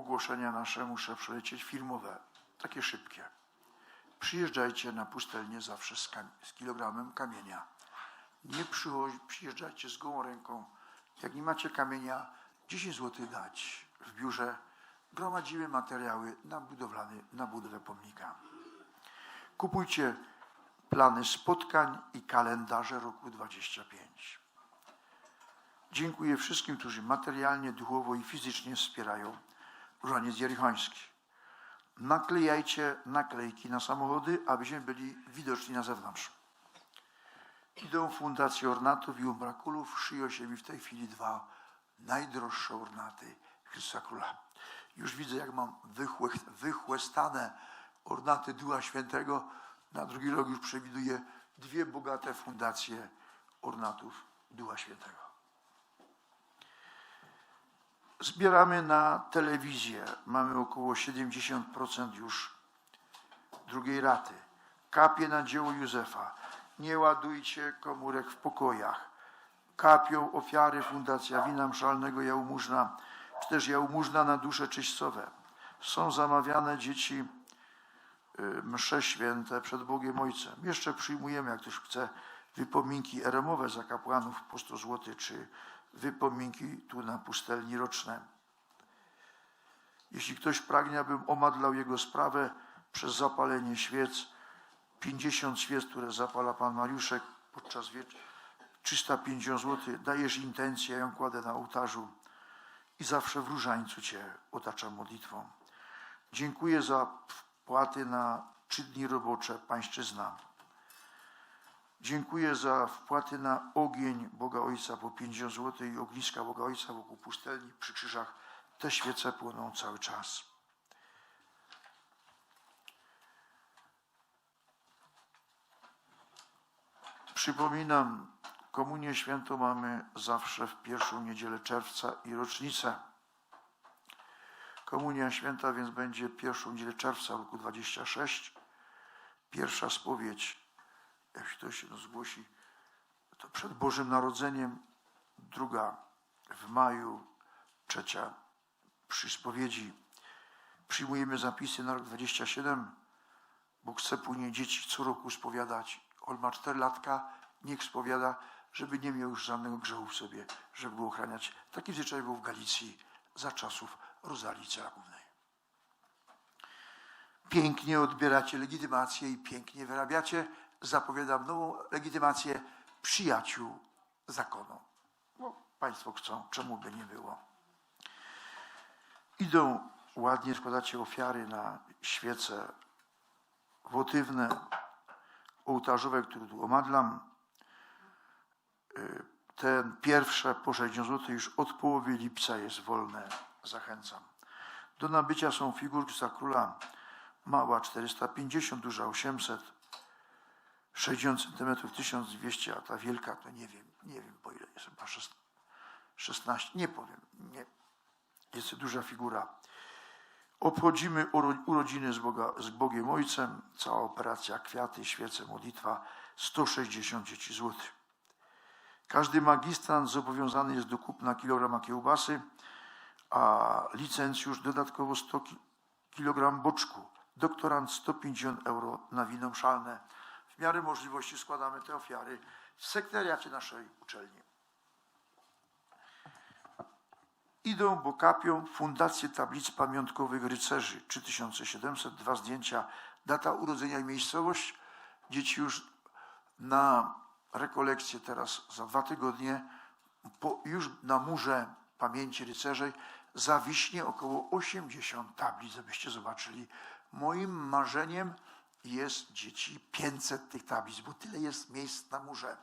ogłoszenia nasze muszę przelecieć filmowe, takie szybkie. Przyjeżdżajcie na pustelnię zawsze z, kam- z kilogramem kamienia. Nie przyjeżdżajcie z gołą ręką. Jak nie macie kamienia, 10 zł dać w biurze. Gromadzimy materiały na, budowlany, na budowę pomnika. Kupujcie plany spotkań i kalendarze roku 25. Dziękuję wszystkim, którzy materialnie, duchowo i fizycznie wspierają Różaniec Jerichoński. Naklejajcie naklejki na samochody, abyśmy byli widoczni na zewnątrz. Idą fundacje ornatów i umbrakulów. Szyją się mi w tej chwili dwa najdroższe ornaty Chrystusa Króla. Już widzę, jak mam wychłe, wychłestane ornaty Ducha Świętego. Na drugi rok już przewiduję dwie bogate fundacje ornatów Ducha Świętego. Zbieramy na telewizję. Mamy około 70% już drugiej raty. Kapie na dzieło Józefa. Nie ładujcie komórek w pokojach. Kapią ofiary Fundacja Wina Mszalnego Jałmużna, czy też Jałmużna na dusze czyścowe. Są zamawiane dzieci y, msze święte przed Bogiem Ojcem. Jeszcze przyjmujemy, jak ktoś chce, wypominki eremowe za kapłanów po 100 zł, czy wypominki tu na pustelni roczne. Jeśli ktoś pragnie, abym omadlał jego sprawę przez zapalenie świec, 50 świec, które zapala pan Mariuszek podczas wieczoru, 350 zł, dajesz intencję, ją kładę na ołtarzu i zawsze w różańcu Cię otaczam modlitwą. Dziękuję za wpłaty na trzy dni robocze Pańszczyzna. Dziękuję za wpłaty na ogień Boga Ojca po 50 zł i ogniska Boga Ojca wokół pustelni przy krzyżach. Te świece płoną cały czas. Przypominam, komunię świętą mamy zawsze w pierwszą niedzielę czerwca i rocznicę. Komunia święta więc będzie pierwszą niedzielę czerwca roku 26. Pierwsza spowiedź, jak ktoś się zgłosi, to przed Bożym Narodzeniem. Druga w maju, trzecia przy spowiedzi. Przyjmujemy zapisy na rok 27, bo chce później dzieci co roku spowiadać. On ma 4 latka, niech spowiada, żeby nie miał już żadnego grzechu w sobie, żeby go ochraniać. Taki zwyczaj był w Galicji za czasów Rozalii Ceragównej. Pięknie odbieracie legitymację i pięknie wyrabiacie. Zapowiadam nową legitymację przyjaciół zakonu. Bo Państwo chcą, czemu by nie było. Idą ładnie, składacie ofiary na świece wotywne, ołtarzowe, które tu omadlam. Y, Ten pierwsze po 60 zł już od połowy lipca jest wolne. Zachęcam. Do nabycia są figurki za króla. Mała 450, duża 800, 60 cm 1200, a ta wielka to nie wiem, nie wiem po ile jest, chyba 16, nie powiem, nie. Jest duża figura. Obchodzimy uro- urodziny z, Boga, z Bogiem Ojcem. Cała operacja, kwiaty, świece, modlitwa 160 dzieci złotych. Każdy magistrant zobowiązany jest do kupna kilograma kiełbasy, a licencjusz dodatkowo 100 ki- kg boczku. Doktorant 150 euro na wino mszalne. Miarę możliwości składamy te ofiary w sekretariacie naszej uczelni. Idą, bo kapią Fundację Tablic Pamiątkowych Rycerzy 3700, dwa zdjęcia, data urodzenia i miejscowość. Dzieci już na rekolekcję teraz za dwa tygodnie, po, już na murze pamięci rycerzy zawiśnie około 80 tablic, żebyście zobaczyli. Moim marzeniem jest dzieci 500 tych tablic, bo tyle jest miejsc na murze.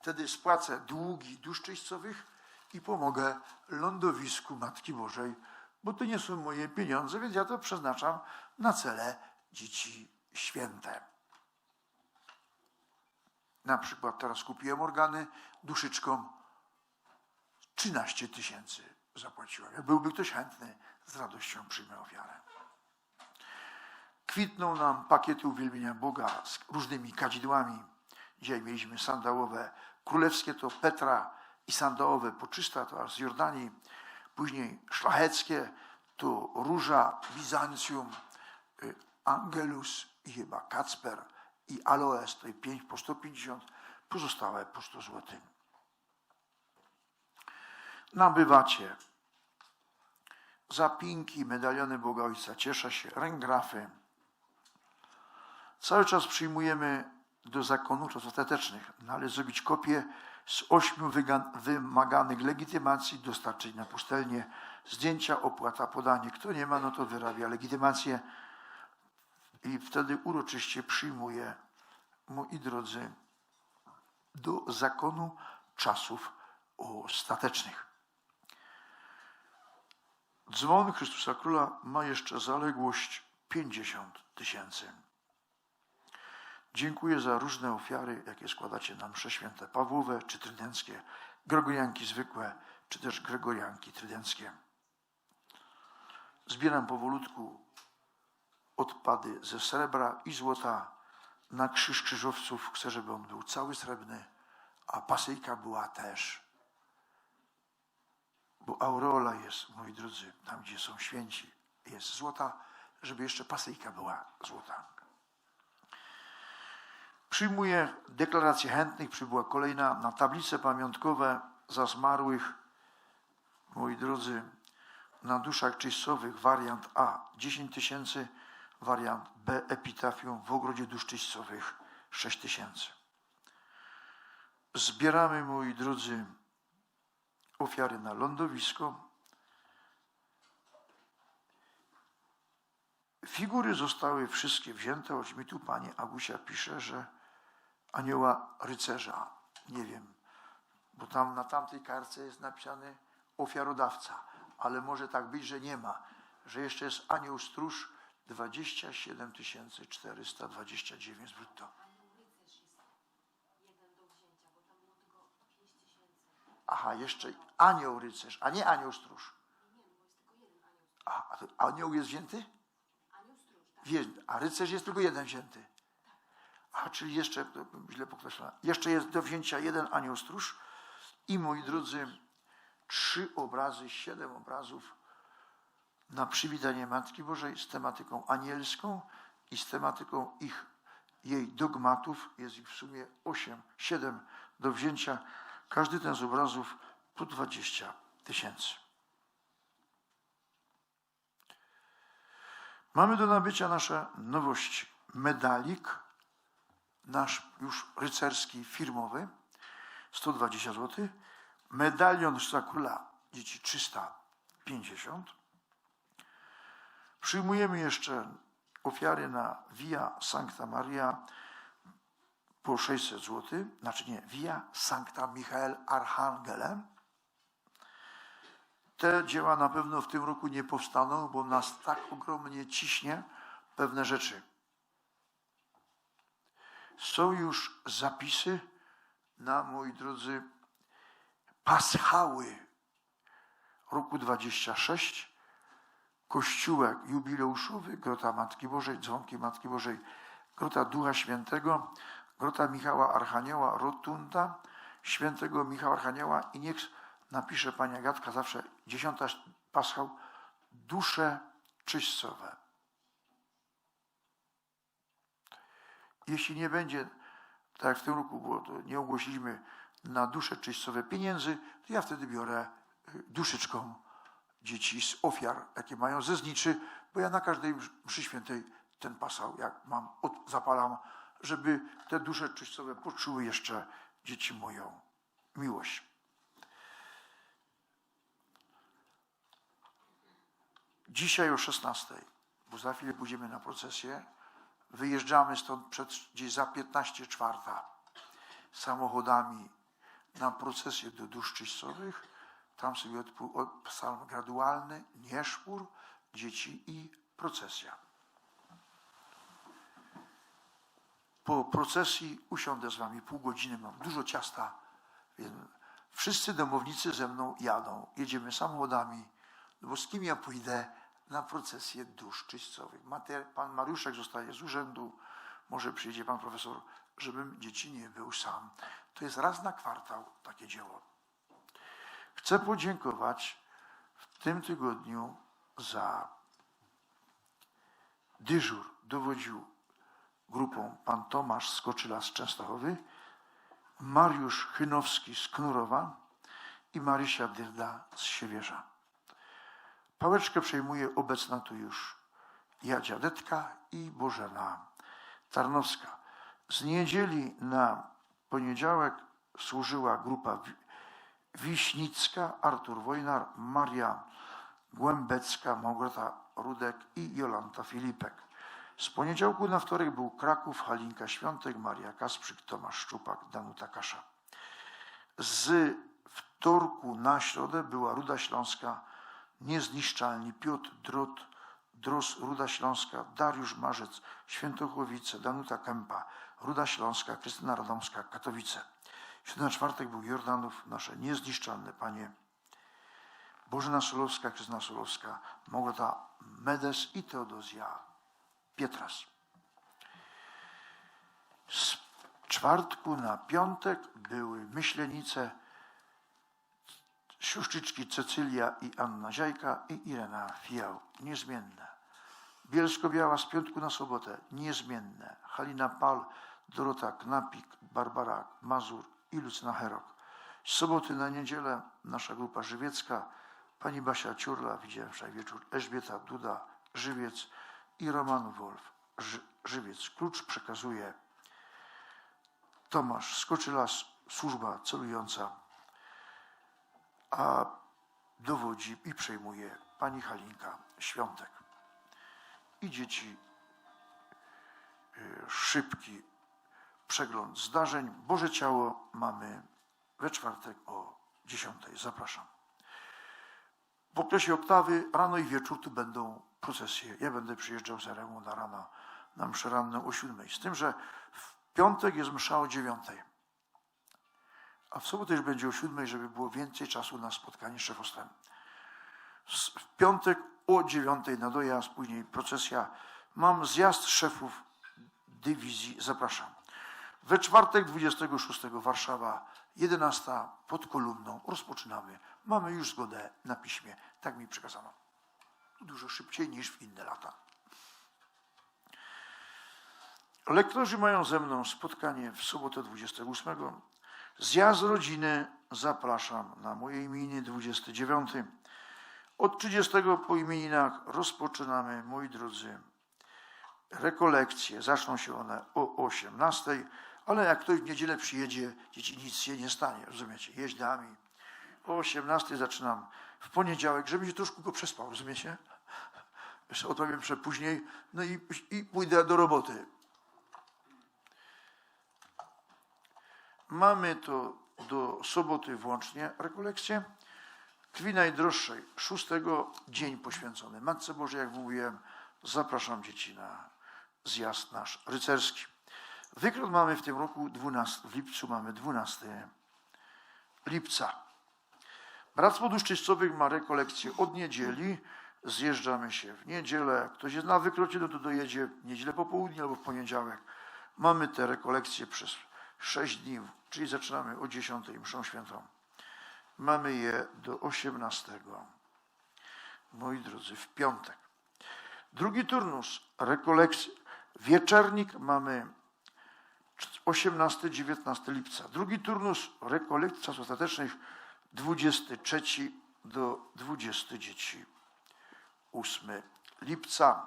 Wtedy spłacę długi dusz czyścowych i pomogę lądowisku Matki Bożej, bo to nie są moje pieniądze, więc ja to przeznaczam na cele dzieci święte. Na przykład teraz kupiłem organy duszyczkom 13 tysięcy zapłaciłem. Jak byłby ktoś chętny, z radością przyjmę ofiarę. Kwitną nam pakiety uwielbienia Boga z różnymi kadzidłami. Dzisiaj mieliśmy sandałowe królewskie, to Petra i sandałowe poczysta, to aż z Jordanii. Później szlacheckie, to Róża, Bizancjum, y, Angelus i chyba Kacper i Aloes, to 5 po 150, pozostałe po 100 zł. Nabywacie zapinki, medaliony Boga Ojca, cieszę się, ręgrafy. Cały czas przyjmujemy do zakonu czas ostatecznych. Należy zrobić kopię z ośmiu wymaganych legitymacji, dostarczyć na pustelnię, zdjęcia, opłata, podanie. Kto nie ma, no to wyrabia legitymację i wtedy uroczyście przyjmuje, moi drodzy, do zakonu czasów ostatecznych. Dzwon Chrystusa Króla ma jeszcze zaległość 50 tysięcy. Dziękuję za różne ofiary, jakie składacie na msze święte Pawłowe czy trydenckie, gregorianki zwykłe, czy też gregorianki trydenckie. Zbieram powolutku odpady ze srebra i złota na krzyż krzyżowców. Chcę, żeby on był cały srebrny, a pasyjka była też. Bo aureola jest, moi drodzy, tam gdzie są święci, jest złota, żeby jeszcze pasyjka była złota. Przyjmuję deklarację chętnych, przybyła kolejna na tablice pamiątkowe za zmarłych. Moi drodzy, na duszach czyścowych wariant A 10 tysięcy, wariant B epitafium w ogrodzie dusz czyścowych 6 tysięcy. Zbieramy, moi drodzy, ofiary na lądowisko. Figury zostały wszystkie wzięte, choć mi tu pani Agusia pisze, że anioła rycerza, nie wiem, bo tam na tamtej kartce jest napisany ofiarodawca, ale może tak być, że nie ma, że jeszcze jest anioł stróż 27 429 brutto. Aha, jeszcze anioł rycerz, a nie anioł stróż. A, anioł jest wzięty? Wzięty. A rycerz jest tylko jeden wzięty. A czyli jeszcze, źle pokreślone, jeszcze jest do wzięcia jeden anioł stróż i moi drodzy, trzy obrazy, siedem obrazów na przywitanie Matki Bożej z tematyką anielską i z tematyką ich, jej dogmatów. Jest ich w sumie osiem, siedem do wzięcia. Każdy ten z obrazów po 20 tysięcy. Mamy do nabycia nasze nowości. Medalik, nasz już rycerski, firmowy, 120 zł. Medalion Króla dzieci 350. Przyjmujemy jeszcze ofiary na Via Sancta Maria po 600 zł, znaczy nie, Via Sancta Michael Archangelem. Te dzieła na pewno w tym roku nie powstaną, bo nas tak ogromnie ciśnie pewne rzeczy. Są już zapisy na, moi drodzy, paschały roku 26, kościółek jubileuszowy, Grota Matki Bożej, dzwonki Matki Bożej, Grota Ducha Świętego, Grota Michała Archanioła, Rotunda, świętego Michała Archanioła i niech napisze Pani Agatka zawsze dziesiąta paschał, dusze czyścowe. Jeśli nie będzie, tak jak w tym roku było, to nie ogłosiliśmy na dusze czyścowe pieniędzy, to ja wtedy biorę y, duszyczką dzieci z ofiar, jakie mają ze zniczy, bo ja na każdej mszy świętej ten pasał, jak mam, zapalam, żeby te dusze czyścowe poczuły jeszcze dzieci moją miłość. Dzisiaj o 16, bo za chwilę pójdziemy na procesję, wyjeżdżamy stąd przed, gdzieś za 15 czwarta samochodami na procesję do dusz czyścowych. Tam sobie psalm gradualny, nieszpór, dzieci i procesja. Po procesji usiądę z wami pół godziny, mam dużo ciasta, wszyscy domownicy ze mną jadą. Jedziemy samochodami, no bo z kim ja pójdę na procesję dusz czyścowych? Pan Mariuszek zostaje z urzędu, może przyjdzie pan profesor, żebym dzieci nie był sam. To jest raz na kwartał takie dzieło. Chcę podziękować w tym tygodniu za dyżur dowodził grupą pan Tomasz Skoczyla z Częstochowy, Mariusz Chynowski z Knurowa i Marysia Dyrda z Siewierza. Pałeczkę przejmuje obecna tu już Jadzia Detka i Bożena Tarnowska. Z niedzieli na poniedziałek służyła grupa Wi- Wiśnicka, Artur Wojnar, Maria Głębecka, Małgorzata Rudek i Jolanta Filipek. Z poniedziałku na wtorek był Kraków, Halinka Świątek, Maria Kasprzyk, Tomasz Szczupak, Danuta Kasza. Z wtorku na środę była Ruda Śląska, Niezniszczalni, Piotr Drot, Dros Ruda Śląska, Dariusz Marzec, Świętochłowice, Danuta Kępa, Ruda Śląska, Krystyna Radomska, Katowice. Środę na czwartek był Jordanów, nasze niezniszczalne panie. Bożena Solowska, Krystyna Solowska, Małgorzata Medes i Teodozja Pietras. Z czwartku na piątek były myślenice siostrzyczki Cecylia i Anna Ziajka i Irena Fijał, niezmienne. Bielsko-Biała z piątku na sobotę, niezmienne. Halina Pal, Dorota Knapik, Barbara Mazur i Lucyna Herok. Z soboty na niedzielę nasza grupa żywiecka, pani Basia Ciurla, widziałem wczoraj wieczór, Elżbieta Duda, Żywiec i Roman Wolf, Ży, Żywiec. Klucz przekazuje Tomasz Skoczylas, służba celująca a dowodzi i przejmuje pani Halinka Świątek. I dzieci y, szybki przegląd zdarzeń. Boże Ciało mamy we czwartek o 10. Zapraszam. W okresie oktawy rano i wieczór tu będą procesje. Ja będę przyjeżdżał z Eremu na rano, na mszę ranną o 7. Z tym, że w piątek jest msza o 9. A w sobotę już będzie o siódmej, żeby było więcej czasu na spotkanie z szefostwem. W piątek o dziewiątej na dojazd, później procesja. Mam zjazd szefów dywizji. Zapraszam. We czwartek 26 Warszawa, 11 pod kolumną. Rozpoczynamy. Mamy już zgodę na piśmie. Tak mi przekazano. Dużo szybciej niż w inne lata. Lektorzy mają ze mną spotkanie w sobotę 28. Zjazd rodziny zapraszam na moje imienie 29. Od 30 po imieninach rozpoczynamy, moi drodzy, rekolekcje. Zaczną się one o 18, ale jak ktoś w niedzielę przyjedzie, dzieci nic się nie stanie, rozumiecie? Jeźdź dami. O 18 zaczynam w poniedziałek, żeby się troszkę go przespał, rozumiecie? Jeszcze odpowiem że później, no i, i pójdę do roboty. Mamy to do soboty włącznie rekolekcję. Krwi najdroższej, szóstego dzień poświęcony Matce Bożej, jak mówiłem, zapraszam dzieci na zjazd nasz rycerski. Wykrot mamy w tym roku 12, w lipcu mamy 12 lipca. Bractwo Dusz ma rekolekcję od niedzieli. Zjeżdżamy się w niedzielę. Ktoś jest na wykrocie, no to dojedzie w niedzielę po południu albo w poniedziałek. Mamy te rekolekcje przez 6 dni, czyli zaczynamy o 10 mszą świętą. Mamy je do 18. Moi drodzy, w piątek. Drugi turnus, rekolekcja. Wieczernik mamy 18-19 lipca. Drugi turnus rekolekcji czasów ostatecznych 23 do 28 lipca.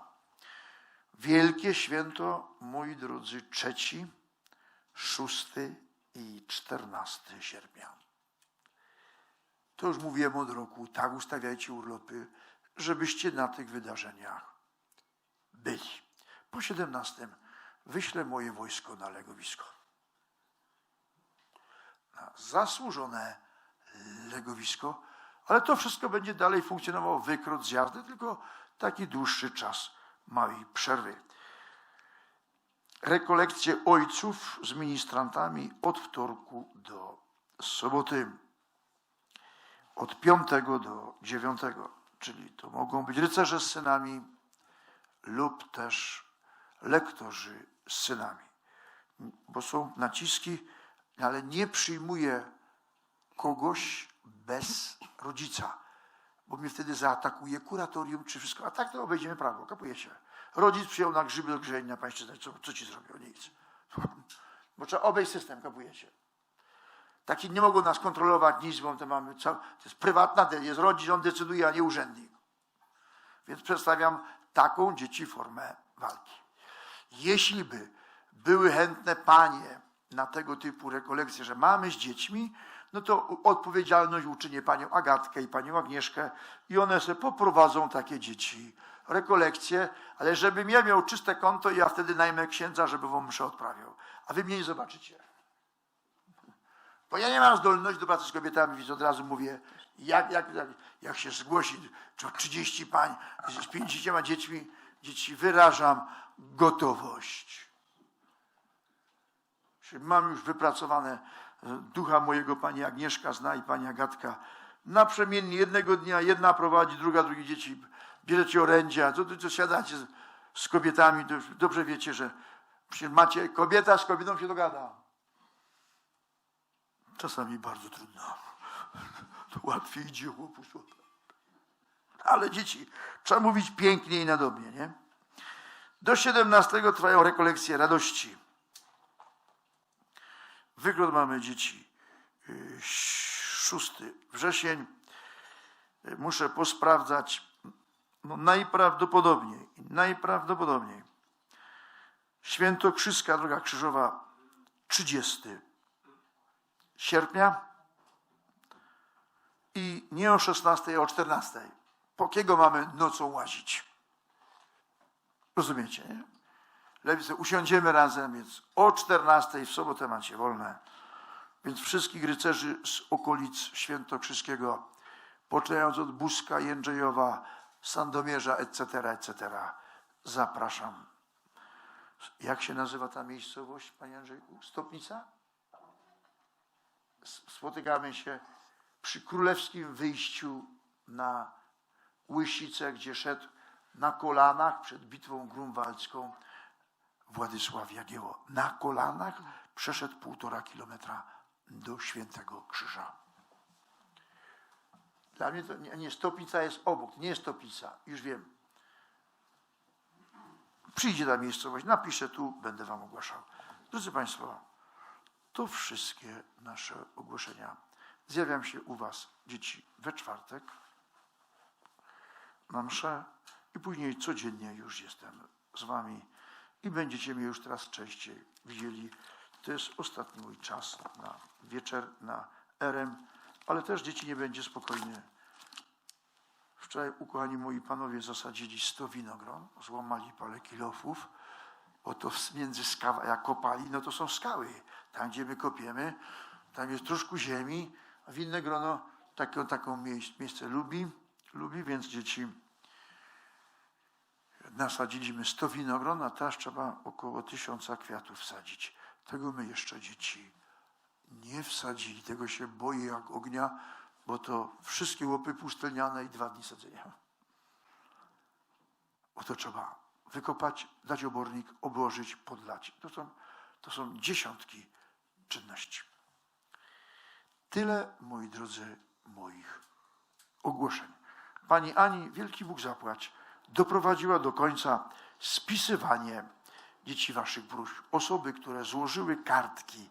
Wielkie święto, moi drodzy, trzeci, szósty i 14 sierpnia. To już mówiłem od roku, tak ustawiajcie urlopy, żebyście na tych wydarzeniach byli. Po 17 wyślę moje wojsko na legowisko. Na zasłużone legowisko, ale to wszystko będzie dalej funkcjonowało wykrot zjazdy, tylko taki dłuższy czas małej przerwy. Rekolekcje ojców z ministrantami od wtorku do soboty. Od 5 do 9, czyli to mogą być rycerze z synami lub też lektorzy z synami. Bo są naciski, ale nie przyjmuje kogoś bez rodzica. bo mnie wtedy zaatakuje kuratorium czy wszystko. A tak to obejdziemy prawo, kapujecie. Rodzic przyjął na grzyby do grzeń na pańszczyznę. Co, co ci zrobił? Nic. Bo trzeba obejść system, kapujecie. Taki nie mogą nas kontrolować nic, bo to mamy, to jest prywatna, jest rodzic, on decyduje, a nie urzędnik. Więc przedstawiam taką dzieci formę walki. Jeśli by były chętne panie na tego typu rekolekcje, że mamy z dziećmi, no to odpowiedzialność uczynię panią Agatkę i panią Agnieszkę i one sobie poprowadzą takie dzieci rekolekcje, ale żebym ja miał czyste konto, ja wtedy najmę księdza, żeby wam mszę odprawiał. A wy mnie nie zobaczycie. Bo ja nie mam zdolności do pracy z kobietami, więc od razu mówię, jak, jak, jak, jak się zgłosi, czy 30 pań z 50 dziećmi, dzieci wyrażam gotowość. Mam już wypracowane, e, ducha mojego pani Agnieszka zna i pani Agatka. Naprzemiennie jednego dnia jedna prowadzi, druga, drugie dzieci. Bierzecie orędzia, to, to, to siadacie z, z kobietami, to dobrze wiecie, że macie, kobieta z kobietą się dogada. Czasami bardzo trudno. To łatwiej idzie chłopu. Ale dzieci, trzeba mówić pięknie i nadobnie, nie? Do 17 trwają rekolekcje radości. Wygląd mamy dzieci. y, 6 wrzesień. Y, Muszę posprawdzać. No najprawdopodobniej, najprawdopodobniej. Świętokrzyska Droga Krzyżowa 30 sierpnia i nie o 16, a o 14. Po kiego mamy nocą łazić? Rozumiecie, nie? Sobie usiądziemy razem, więc o 14 w sobotę macie wolne. Więc wszystkich rycerzy z okolic Świętokrzyskiego, poczynając od Buska, Jędrzejowa, Sandomierza, etc., etc., zapraszam. Jak się nazywa ta miejscowość, panie Andrzejku? Stopnica? Spotykamy się przy królewskim wyjściu na Łysicę, gdzie szedł na kolanach przed bitwą grunwaldzką Władysław Jagieło. Na kolanach przeszedł półtora kilometra do Świętego Krzyża. Dla mnie to nie, nie Stopnica jest obok, nie jest Stopnica, już wiem. Przyjdzie ta miejscowość, napiszę tu, będę wam ogłaszał. Drodzy Państwo, to wszystkie nasze ogłoszenia. Zjawiam się u Was, dzieci, we czwartek na mszę i później codziennie już jestem z Wami i będziecie mnie już teraz częściej widzieli. To jest ostatni mój czas na wieczer, na RM, ale też dzieci nie będzie spokojnie. Wczoraj ukochani moi panowie zasadzili 100 winogron, złamali parę kilofów, bo to między skałami, jak kopali, no to są skały. Tam, gdzie my kopiemy, tam jest troszkę ziemi, a winne grono taką, taką miejsc, miejsce lubi, lubi, więc dzieci nasadziliśmy 100 winogron, a teraz trzeba około tysiąca kwiatów wsadzić. Tego my jeszcze dzieci nie wsadzili. Tego się boję jak ognia, bo to wszystkie łopy pustelniane i dwa dni sadzenia. Bo to trzeba wykopać, dać obornik, obłożyć, podlać. To są, to są dziesiątki czynności. Tyle, moi drodzy, moich ogłoszeń. Pani Ani, wielki Bóg zapłać, doprowadziła do końca spisywanie dzieci waszych próśb. Osoby, które złożyły kartki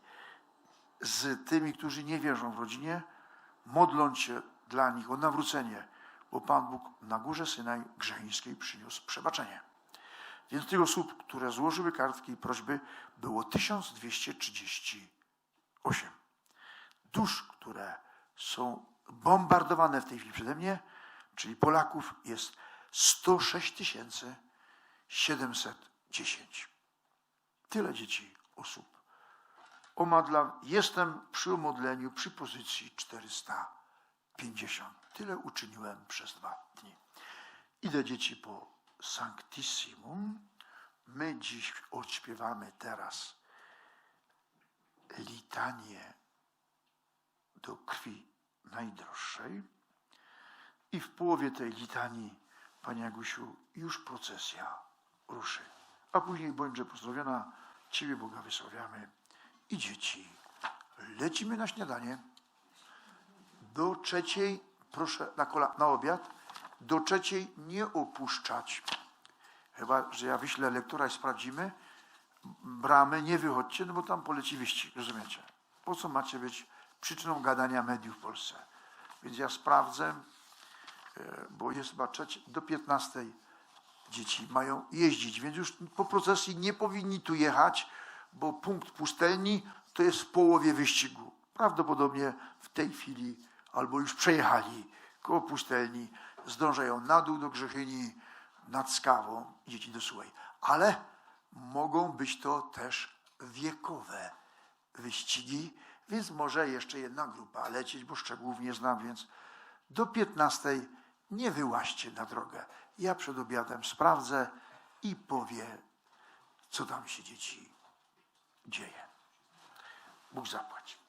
z tymi, którzy nie wierzą w rodzinie, modląc się dla nich o nawrócenie, bo Pan Bóg na górze Synaj Grzeńskiej przyniósł przebaczenie. Więc tych osób, które złożyły kartki i prośby, było 1238. Dusz, które są bombardowane w tej chwili przede mnie, czyli Polaków, jest 106 710. Tyle dzieci, osób. Omadlam, jestem przy omodleniu przy pozycji 450. Tyle uczyniłem przez dwa dni. Idę dzieci po Sanctissimum. My dziś odśpiewamy teraz litanię do krwi najdroższej. I w połowie tej litanii, Panie Agusiu, już procesja ruszy. A później bądźże pozdrowiona, Ciebie Boga wysławiamy i dzieci. Lecimy na śniadanie do trzeciej proszę na, kola, na obiad, do trzeciej nie opuszczać. Chyba, że ja wyślę lektora i sprawdzimy. Bramy, nie wychodźcie, no bo tam poleci wyścig, rozumiecie? Po co macie być przyczyną gadania mediów w Polsce? Więc ja sprawdzę, e, bo jest chyba trzecie, do 15 dzieci mają jeździć, więc już po procesji nie powinni tu jechać, bo punkt pustelni to jest w połowie wyścigu. Prawdopodobnie w tej chwili albo już przejechali koło pustelni, zdążają na dół do Grzechyni, nad Skawą, dzieci do Słuchaj. Ale mogą być to też wiekowe wyścigi, więc może jeszcze jedna grupa lecieć, bo szczegółów nie znam, więc do 15 nie wyłaźcie na drogę. Ja przed obiadem sprawdzę i powiem, co tam się dzieci dzieje. Bóg zapłać.